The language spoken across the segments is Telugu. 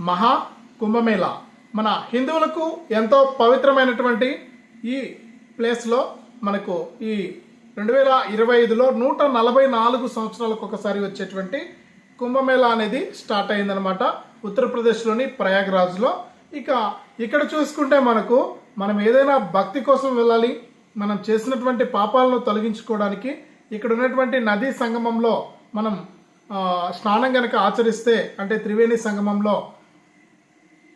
మహా కుంభమేళ. మన హిందువులకు ఎంతో పవిత్రమైనటువంటి ఈ ప్లేస్లో మనకు ఈ రెండు వేల ఇరవై ఐదులో నూట నలభై నాలుగు సంవత్సరాలకు ఒకసారి వచ్చేటువంటి కుంభమేళా అనేది స్టార్ట్ అయిందనమాట ఉత్తరప్రదేశ్లోని ప్రయాగ్రాజ్లో. ఇక ఇక్కడ చూసుకుంటే మనకు మనం ఏదైనా భక్తి కోసం వెళ్ళాలి మనం చేసినటువంటి పాపాలను తొలగించుకోవడానికి ఇక్కడ ఉన్నటువంటి నదీ సంగమంలో మనం స్నానం కనుక ఆచరిస్తే అంటే త్రివేణి సంగమంలో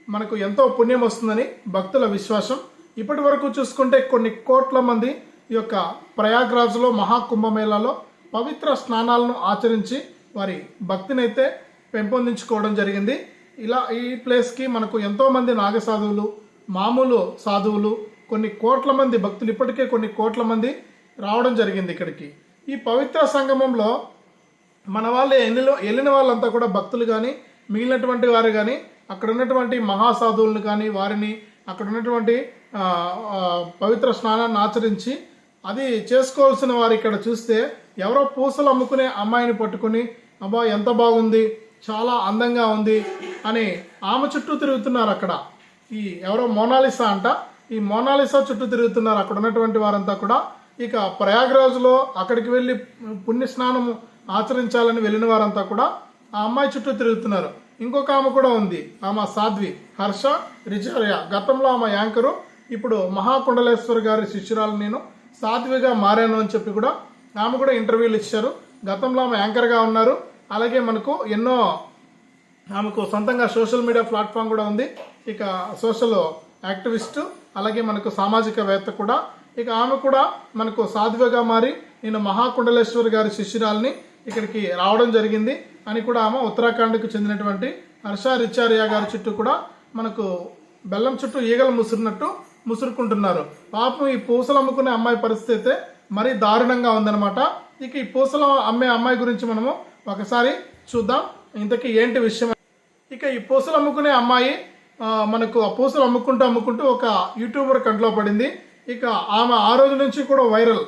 మనకు ఎంతో పుణ్యం వస్తుందని భక్తుల విశ్వాసం. ఇప్పటి వరకు చూసుకుంటే కొన్ని కోట్ల మంది ఈ యొక్క ప్రయాగ్రాజ్లో మహాకుంభమేళాలో పవిత్ర స్నానాలను ఆచరించి వారి భక్తినైతే పెంపొందించుకోవడం జరిగింది. ఇలా ఈ ప్లేస్కి మనకు ఎంతోమంది నాగసాధువులు నాగ సాధువులు మామూలు సాధువులు కొన్ని కోట్ల మంది భక్తులు ఇప్పటికే కొన్ని కోట్ల మంది రావడం జరిగింది ఇక్కడికి. ఈ పవిత్ర సంగమంలో మన వాళ్ళు ఎన్నిలో వెళ్ళిన వాళ్ళంతా కూడా భక్తులు కానీ మిగిలినటువంటి వారు కానీ అక్కడ ఉన్నటువంటి మహాసాధువులను కానీ వారిని అక్కడ ఉన్నటువంటి పవిత్ర స్నానాన్ని ఆచరించి అది చేసుకోవాల్సిన వారు ఇక్కడ చూస్తే ఎవరో పూసలు అమ్ముకునే అమ్మాయిని పట్టుకుని అబ్బా ఎంత బాగుంది చాలా అందంగా ఉంది అని ఆమె చుట్టూ తిరుగుతున్నారు అక్కడ. ఈ ఎవరో మోనాలిసా అంట. ఈ మోనాలిసా చుట్టూ తిరుగుతున్నారు అక్కడ ఉన్నటువంటి వారంతా కూడా. ఇక ప్రయాగ్రాజ్లో అక్కడికి వెళ్ళి పుణ్య స్నానం ఆచరించాలని వెళ్ళిన వారంతా కూడా ఆ అమ్మాయి చుట్టూ తిరుగుతున్నారు. ఇంకొక ఆమె కూడా ఉంది. ఆమె సాధ్వి హర్ష రిచార్య గతంలో ఆమె యాంకరు. ఇప్పుడు మహాకుండలేశ్వర్ గారి శిష్యురాలు నేను. సాధ్విగా మారాను అని చెప్పి కూడా ఆమె కూడా ఇంటర్వ్యూలు ఇచ్చారు. గతంలో ఆమె యాంకర్గా ఉన్నారు. అలాగే మనకు ఎన్నో ఆమెకు సొంతంగా సోషల్ మీడియా ప్లాట్ఫామ్ కూడా ఉంది. ఇక సోషల్ యాక్టివిస్టు అలాగే మనకు సామాజికవేత్త కూడా. ఇక ఆమె కూడా మనకు సాధ్విగా మారి నేను మహాకుండలేశ్వర్ గారి శిష్యురాల్ని ఇక్కడికి రావడం జరిగింది. అని కూడా ఆమె ఉత్తరాఖండ్కు చెందినటువంటి హర్ష రిచారియా గారి చుట్టూ కూడా మనకు బెల్లం చుట్టూ ఈగలు ముసురునట్టు ముసురుకుంటున్నారు. పాపం ఈ పూసలు అమ్ముకునే అమ్మాయి పరిస్థితి అయితే మరీ దారుణంగా ఉందన్నమాట. ఇక ఈ పూసలు అమ్మే అమ్మాయి గురించి మనము ఒకసారి చూద్దాం. ఇంతకీ ఏంటి విషయం? ఇక ఈ పూసలు అమ్ముకునే అమ్మాయి మనకు ఆ పూసలు అమ్ముకుంటూ అమ్ముకుంటూ ఒక యూట్యూబర్ కంట్లో పడింది. ఇక ఆమె ఆ రోజు నుంచి కూడా వైరల్.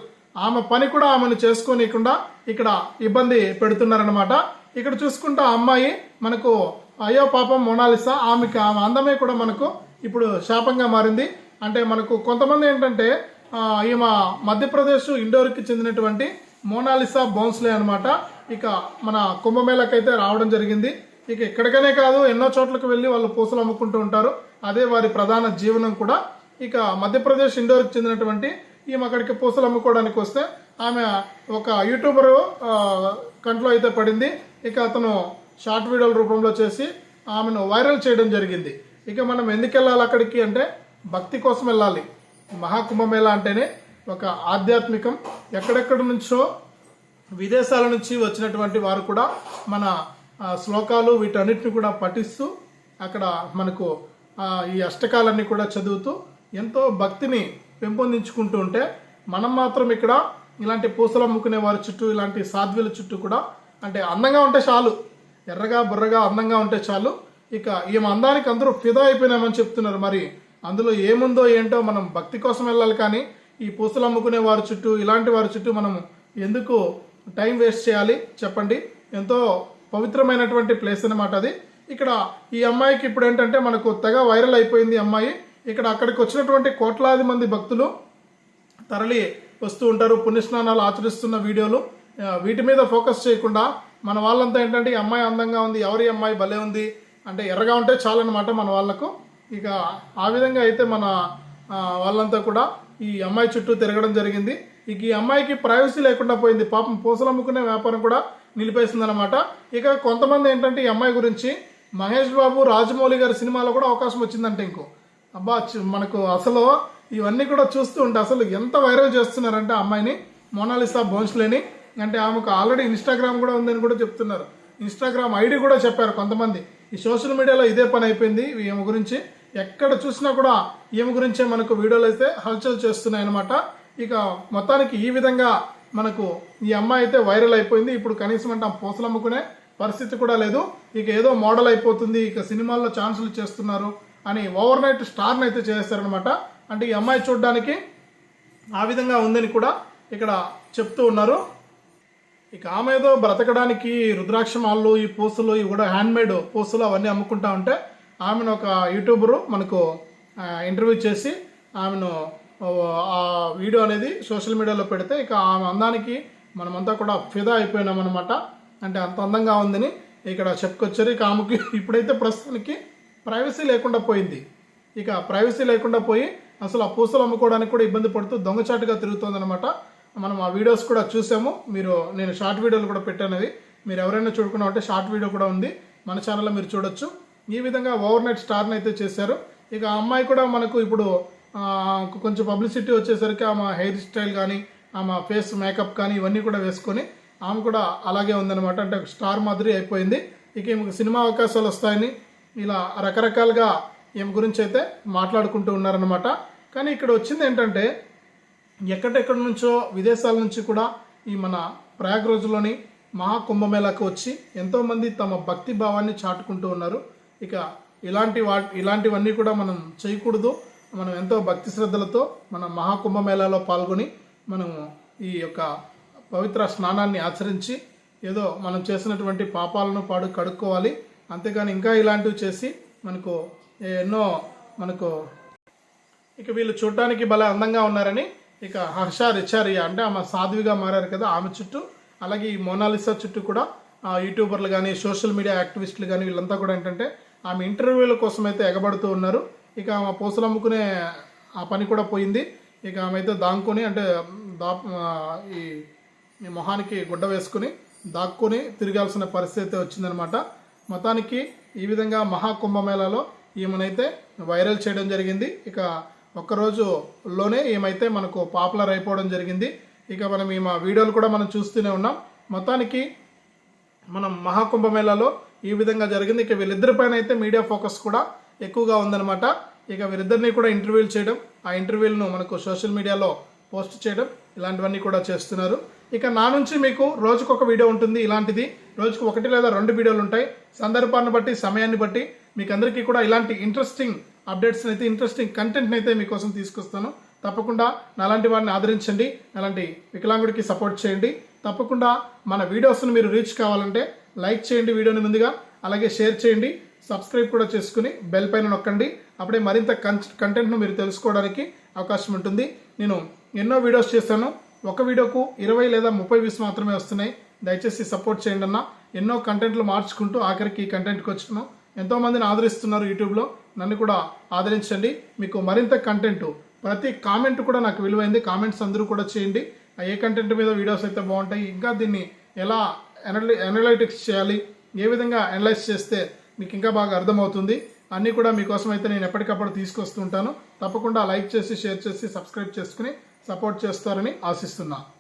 ఆమె పని కూడా ఆమెను చేసుకోనీయకుండా ఇక్కడ ఇబ్బంది పెడుతున్నారనమాట ఇక్కడ చూసుకుంటే అమ్మాయి మనకు అయ్యో పాపం మొనాలిసా ఆమెకి ఆమె అందమే కూడా మనకు ఇప్పుడు శాపంగా మారింది. అంటే మనకు కొంతమంది ఏంటంటే ఈమె మధ్యప్రదేశ్ ఇండోర్కి చెందినటువంటి మోనాలిసా బౌన్స్లే అనమాట ఇక మన కుంభమేళకైతే రావడం జరిగింది. ఇక ఇక్కడికనే కాదు ఎన్నో చోట్లకు వెళ్ళి వాళ్ళు పూసలు అమ్ముకుంటూ ఉంటారు. అదే వారి ప్రధాన జీవనం కూడా. ఇక మధ్యప్రదేశ్ ఇండోర్కి చెందినటువంటి ఈమె అక్కడికి పూసలు అమ్ముకోవడానికి వస్తే ఆమె ఒక యూట్యూబరు కంట్లో అయితే పడింది. ఇక అతను షార్ట్ వీడియోల రూపంలో చేసి ఆమెను వైరల్ చేయడం జరిగింది. ఇక మనం ఎందుకు వెళ్ళాలి అక్కడికి అంటే భక్తి కోసం వెళ్ళాలి. మహాకుంభమేళ అంటేనే ఒక ఆధ్యాత్మికం. ఎక్కడెక్కడి నుంచో విదేశాల నుంచి వచ్చినటువంటి వారు కూడా మన శ్లోకాలు వీటన్నిటిని కూడా పఠిస్తూ అక్కడ మనకు ఈ అష్టకాలన్నీ కూడా చదువుతూ ఎంతో భక్తిని పెంపొందించుకుంటూ ఉంటే మనం మాత్రం ఇక్కడ ఇలాంటి పూసలు అమ్ముకునే వారి చుట్టూ ఇలాంటి సాధ్వుల చుట్టూ కూడా అంటే అందంగా ఉంటే చాలు ఎర్రగా బుర్రగా అందంగా ఉంటే చాలు. ఇక ఈమె అందానికి అందరూ ఫిదా అయిపోయినామని చెప్తున్నారు మరి. అందులో ఏముందో ఏంటో మనం భక్తి కోసం వెళ్ళాలి కానీ ఈ పూసలు అమ్ముకునే వారి చుట్టూ ఇలాంటి వారి చుట్టూ మనం ఎందుకు టైం వేస్ట్ చేయాలి? చెప్పండి. ఎంతో పవిత్రమైనటువంటి ప్లేస్ అనమాట అది. ఇక్కడ ఈ అమ్మాయికి ఇప్పుడు ఏంటంటే మనకు తెగ వైరల్ అయిపోయింది అమ్మాయి. ఇక్కడ అక్కడికి వచ్చినటువంటి కోట్లాది మంది భక్తులు తరలి వస్తూ ఉంటారు. పుణ్యస్నానాలు ఆచరిస్తున్న వీడియోలు. వీటి మీద ఫోకస్ చేయకుండా మన వాళ్ళంతా ఏంటంటే ఈ అమ్మాయి అందంగా ఉంది ఎవరి అమ్మాయి భలే ఉంది అంటే ఎర్రగా ఉంటే చాలన్నమాట మన వాళ్ళకు. ఇక ఆ విధంగా అయితే మన వాళ్ళంతా కూడా ఈ అమ్మాయి చుట్టూ తిరగడం జరిగింది. ఇక ఈ అమ్మాయికి ప్రైవసీ లేకుండా పోయింది. పాపం పూసలు అమ్ముకునే వ్యాపారం కూడా నిలిపేసిందనమాట ఇక కొంతమంది ఏంటంటే ఈ అమ్మాయి గురించి మహేష్ బాబు రాజమౌళి గారి సినిమాలో కూడా అవకాశం వచ్చిందంటే ఇంకో. అబ్బా మనకు అసలు ఇవన్నీ కూడా చూస్తూ ఉంటే అసలు ఎంత వైరల్ చేస్తున్నారంటే అమ్మాయిని. మోనాలిసా భోన్స్లేని అంటే ఆమెకు ఆల్రెడీ ఇన్స్టాగ్రామ్ కూడా ఉందని కూడా చెప్తున్నారు. ఇన్స్టాగ్రామ్ ఐడి కూడా చెప్పారు కొంతమంది. ఈ సోషల్ మీడియాలో ఇదే పని అయిపోయింది. ఈమె గురించి ఎక్కడ చూసినా కూడా ఈమె గురించే మనకు వీడియోలు అయితే హల్చల్ చేస్తున్నాయి అనమాట ఇక మొత్తానికి ఈ విధంగా మనకు ఈ అమ్మాయి అయితే వైరల్ అయిపోయింది. ఇప్పుడు కనీసం అంటే ఆ పరిస్థితి కూడా లేదు. ఇక ఏదో మోడల్ అయిపోతుంది. ఇక సినిమాల్లో ఛాన్సులు చేస్తున్నారు అని ఓవర్ నైట్ స్టార్ని అయితే చేస్తారనమాట అంటే ఈ అమ్మాయి చూడడానికి ఆ విధంగా ఉందని కూడా ఇక్కడ చెప్తూ ఉన్నారు. ఇక ఆమె ఏదో బ్రతకడానికి రుద్రాక్షమాలు ఈ పూసలు ఇవి కూడా హ్యాండ్మేడ్ పూసలు అవన్నీ అమ్ముకుంటా ఉంటే ఆమెను ఒక యూట్యూబరు మనకు ఇంటర్వ్యూ చేసి ఆమెను ఆ వీడియో అనేది సోషల్ మీడియాలో పెడితే ఇక ఆమె అందానికి మనమంతా కూడా ఫిదా అయిపోయినామన్నమాట. అంటే అంత అందంగా ఉందని ఇక్కడ చెప్పుకొచ్చారు. ఇక ఆమెకి ఇప్పుడైతే ప్రస్తుతానికి ప్రైవసీ లేకుండా పోయింది. ఇక ప్రైవసీ లేకుండా పోయి అసలు ఆ పూసలు అమ్ముకోవడానికి కూడా ఇబ్బంది పడుతూ దొంగచాటుగా తిరుగుతోందనమాట మనం ఆ వీడియోస్ కూడా చూసాము. మీరు నేను షార్ట్ వీడియోలు కూడా పెట్టానది మీరు ఎవరైనా చూడకుండా ఉంటే షార్ట్ వీడియో కూడా ఉంది. మన ఛానల్లో మీరు చూడొచ్చు. ఈ విధంగా ఓవర్ నైట్ స్టార్ని అయితే చేశారు. ఇక ఆ అమ్మాయి కూడా మనకు ఇప్పుడు కొంచెం పబ్లిసిటీ వచ్చేసరికి ఆమె హెయిర్ స్టైల్ కానీ ఆమె ఫేస్ మేకప్ కానీ ఇవన్నీ కూడా వేసుకొని ఆమె కూడా అలాగే ఉందన్నమాట. అంటే స్టార్ మాదిరి అయిపోయింది. ఇక ఈమెకు సినిమా అవకాశాలు వస్తాయని ఇలా రకరకాలుగా ఈమె గురించి అయితే మాట్లాడుకుంటూ ఉన్నారనమాట కానీ ఇక్కడ వచ్చింది ఏంటంటే ఎక్కడెక్కడి నుంచో విదేశాల నుంచి కూడా ఈ మన ప్రయాగ్రాజ్లోని మహాకుంభమేళాకు వచ్చి ఎంతోమంది తమ భక్తి భావాన్ని చాటుకుంటూ ఉన్నారు. ఇక ఇలాంటి వా ఇలాంటివన్నీ కూడా మనం చేయకూడదు. మనం ఎంతో భక్తి శ్రద్ధలతో మన మహాకుంభమేళాలో పాల్గొని మనము ఈ యొక్క పవిత్ర స్నానాన్ని ఆచరించి ఏదో మనం చేసినటువంటి పాపాలను పాడు కడుక్కోవాలి. అంతేగాని ఇంకా ఇలాంటివి చేసి మనకు ఎన్నో మనకు ఇక వీళ్ళు చూడటానికి భలే అందంగా ఉన్నారని ఇక హర్ష రిచారియా అంటే ఆమె సాధ్విగా మారారు కదా ఆమె చుట్టూ. అలాగే ఈ మోనాలిసా చుట్టూ కూడా యూట్యూబర్లు కానీ సోషల్ మీడియా యాక్టివిస్టులు కానీ వీళ్ళంతా కూడా ఏంటంటే ఆమె ఇంటర్వ్యూల కోసం అయితే ఎగబడుతూ ఉన్నారు. ఇక ఆమె పూసలు అమ్ముకునే ఆ పని కూడా పోయింది. ఇక ఆమె అయితే దాంకొని అంటే దా ఈ ఈ మొహానికి గుడ్డ వేసుకుని దాక్కుని తిరగాల్సిన పరిస్థితి అయితే వచ్చిందనమాట మొత్తానికి ఈ విధంగా మహాకుంభమేళాలో ఈమెనైతే వైరల్ చేయడం జరిగింది. ఇక ఒక్కరోజులోనే ఏమైతే మనకు పాపులర్ అయిపోవడం జరిగింది ఇక మనం ఈ మా వీడియోలు కూడా మనం చూస్తూనే ఉన్నాం. మొత్తానికి మనం మహాకుంభమేళాలో ఈ విధంగా జరిగింది. ఇక వీళ్ళిద్దరి పైన అయితే మీడియా ఫోకస్ కూడా ఎక్కువగా ఉందన్నమాట. ఇక వీరిద్దరిని కూడా ఇంటర్వ్యూలు చేయడం ఆ ఇంటర్వ్యూలను మనకు సోషల్ మీడియాలో పోస్ట్ చేయడం ఇలాంటివన్నీ కూడా చేస్తున్నారు. ఇక నా నుంచి మీకు రోజుకొక వీడియో ఉంటుంది ఇలాంటిది. రోజుకు ఒకటి లేదా రెండు వీడియోలు ఉంటాయి. సందర్భాన్ని బట్టి సమయాన్ని బట్టి మీకు అందరికీ కూడా ఇలాంటి ఇంట్రెస్టింగ్ అప్డేట్స్ అయితే ఇంట్రెస్టింగ్ కంటెంట్ అయితే మీకోసం తీసుకొస్తాను. తప్పకుండా నాలాంటి వారిని ఆదరించండి. అలాంటి వికలాంగుడికి సపోర్ట్ చేయండి. తప్పకుండా మన వీడియోస్ను మీరు రీచ్ కావాలంటే లైక్ చేయండి వీడియోని ముందుగా. అలాగే షేర్ చేయండి. సబ్స్క్రైబ్ కూడా చేసుకుని బెల్ పైన నొక్కండి. అప్పుడే మరింత కంటెంట్ను మీరు తెలుసుకోవడానికి అవకాశం ఉంటుంది. నేను ఎన్నో వీడియోస్ చేశాను. ఒక వీడియోకు ఇరవై లేదా ముప్పై వ్యూస్ మాత్రమే వస్తున్నాయి. దయచేసి సపోర్ట్ చేయండి అన్న. ఎన్నో కంటెంట్లు మార్చుకుంటూ ఆఖరికి ఈ కంటెంట్కి వచ్చాను ఎంతోమందిని ఆదరిస్తున్నారు యూట్యూబ్లో. నన్ను కూడా ఆదరించండి. మీకు మరింత కంటెంట్ ప్రతి కామెంట్ కూడా నాకు విలువైంది. కామెంట్స్ అందరూ కూడా చేయండి. ఆ ఏ కంటెంట్ మీద వీడియోస్ అయితే బాగుంటాయి ఇంకా దీన్ని ఎలా అనలి ఎనలైటిక్స్ చేయాలి ఏ విధంగా అనలైజ్ చేస్తే మీకు ఇంకా బాగా అర్థమవుతుంది అన్నీ కూడా మీకోసం అయితే నేను ఎప్పటికప్పుడు తీసుకొస్తుంటాను. తప్పకుండా లైక్ చేసి షేర్ చేసి సబ్స్క్రైబ్ చేసుకుని సపోర్ట్ చేస్తారని ఆశిస్తున్నాను